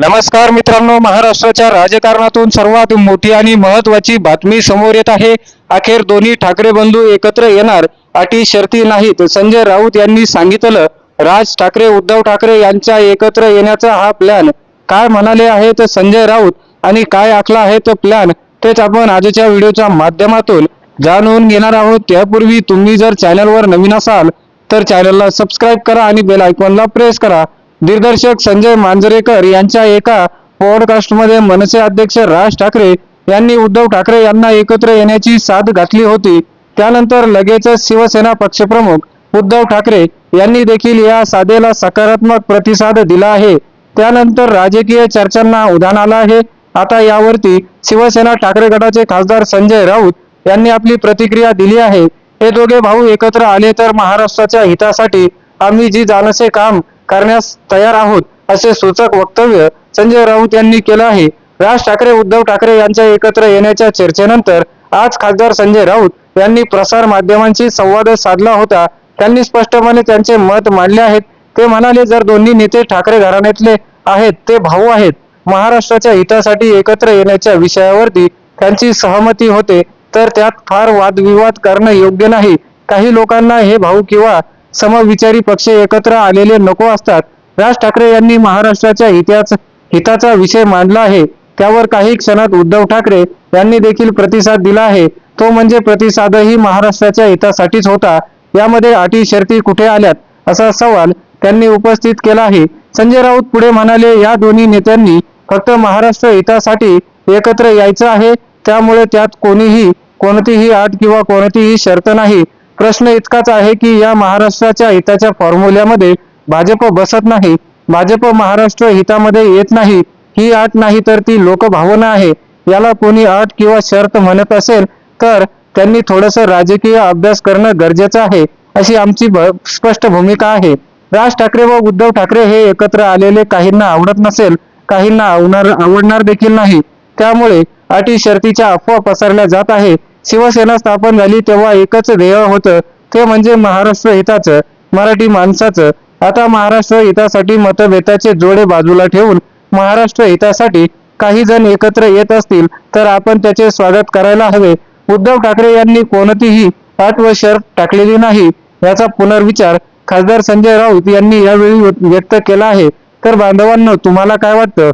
नमस्कार मित्रांनो महाराष्ट्राच्या राजकारणातून सर्वात मोठी आणि महत्वाची बातमी समोर येत आहे. अखेर दोन्ही ठाकरे बंधू एकत्र येणार अटी शर्ती नाहीत. संजय राऊत यांनी सांगितलं राज ठाकरे उद्धव ठाकरे यांच्या एकत्र येण्याचा हा प्लॅन काय म्हणाले आहेत संजय राऊत आणि काय आखला आहे तो प्लॅन तेच आपण आजच्या व्हिडिओच्या माध्यमातून जाणून घेणार आहोत. त्यापूर्वी तुम्ही जर चॅनलवर नवीन असाल तर चॅनलला सबस्क्राईब करा आणि बेल आयकॉनला प्रेस करा. दिग्दर्शक संजय मांजरेकर यांच्या एका पॉडकास्टमध्ये मनसे अध्यक्ष राज ठाकरे यांनी उद्धव ठाकरे यांना एकत्र येण्याची साथ घातली होती. त्यानंतर लगेचच शिवसेना पक्षप्रमुख उद्धव ठाकरे यांनी देखील या साधेला सकारात्मक प्रतिसाद दिला आहे. त्यानंतर राजकीय चर्चांना उधाण आलं आहे. आता यावरती शिवसेना ठाकरे गटाचे खासदार संजय राऊत यांनी आपली प्रतिक्रिया दिली आहे. हे दोघे भाऊ एकत्र आले तर महाराष्ट्राच्या हितासाठी आम्ही जी जाणसे काम करण्यास तयार आहोत असे सूचक वक्तव्य संजय राऊत यांनी केलं आहे. राज ठाकरे उद्धव ठाकरे यांच्या एकत्र येण्याच्या चर्चेनंतर आज खासदार संजय राऊत यांनी प्रसार माध्यमांशी संवाद साधला होता. त्यांनी स्पष्टपणे त्यांचे मत मांडले आहेत. ते म्हणाले जर दोन्ही नेते ठाकरे घराण्यातले आहेत ते भाऊ आहेत. महाराष्ट्राच्या हितासाठी एकत्र येण्याच्या विषयावरती त्यांची सहमती होते तर त्यात फार वादविवाद करणं योग्य नाही. काही लोकांना हे भाऊ किंवा समविचारी पक्ष एकत्र आलेले नको असतात. राज ठाकरे यांनी महाराष्ट्राच्या हिताच हिताचा विषय मांडला आहे. त्यावर काही क्षणात उद्धव ठाकरे यांनी देखील प्रतिसाद दिला आहे. तो म्हणजे प्रतिसादही महाराष्ट्राच्या हितासाठीच होता. यामध्ये अटी शर्ती कुठे आल्यात? असा सवाल त्यांनी उपस्थित केला आहे. संजय राऊत पुढे म्हणाले या दोन्ही नेत्यांनी फक्त महाराष्ट्र हितासाठी एकत्र यायचं आहे. त्यामुळे त्यात कोणीही कोणतीही अट किंवा कोणतीही शर्त नाही. प्रश्न इतकाच आहे की या महाराष्ट्राच्या हिताच्या फॉर्म्युल्यामध्ये भाजप बसत नाही. भाजप महाराष्ट्र हितामध्ये येत नाही. ही अट नाही तर ती लोकभावना आहे. याला कोणी अट किंवा शर्त म्हणत असेल तर त्यांनी थोडस राजकीय अभ्यास करणं गरजेचं आहे अशी आमची स्पष्ट भूमिका आहे. राज ठाकरे व उद्धव ठाकरे हे एकत्र आलेले काहींना आवडत नसेल काहींना आवडणार आवडणार देखील नाही. त्यामुळे अटी शर्तीच्या अफवा पसरल्या जात आहे शिवसेना स्थापन झाली तेव्हा एकच ध्येय होतं ते म्हणजे महाराष्ट्र हिताचं मराठी माणसाचं. आता महाराष्ट्र हितासाठी मतभेदाचे जोडे बाजूला ठेवून महाराष्ट्र हितासाठी काही जण एकत्र येत असतील तर आपण त्याचे स्वागत करायला हवे. उद्धव ठाकरे यांनी कोणतीही आठ व शर्त टाकलेली नाही याचा पुनर्विचार खासदार संजय राऊत यांनी यावेळी व्यक्त केला आहे. तर बांधवांनो तुम्हाला काय वाटतं?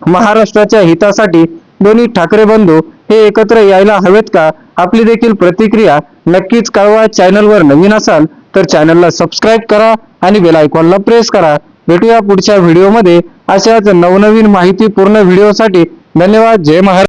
महाराष्ट्राच्या हितासाठी दोन्ही ठाकरे बंधू हे एकत्र यायला हवेत का? आपली देखील प्रतिक्रिया नक्कीच कळवा. चॅनलवर नवीन असाल तर चॅनलला सबस्क्राईब करा आणि बेल आयकॉनला प्रेस करा. भेटूया पुढच्या व्हिडिओमध्ये. अशाच नवनवीन माहितीपूर्ण व्हिडिओसाठी धन्यवाद. जय महाराज.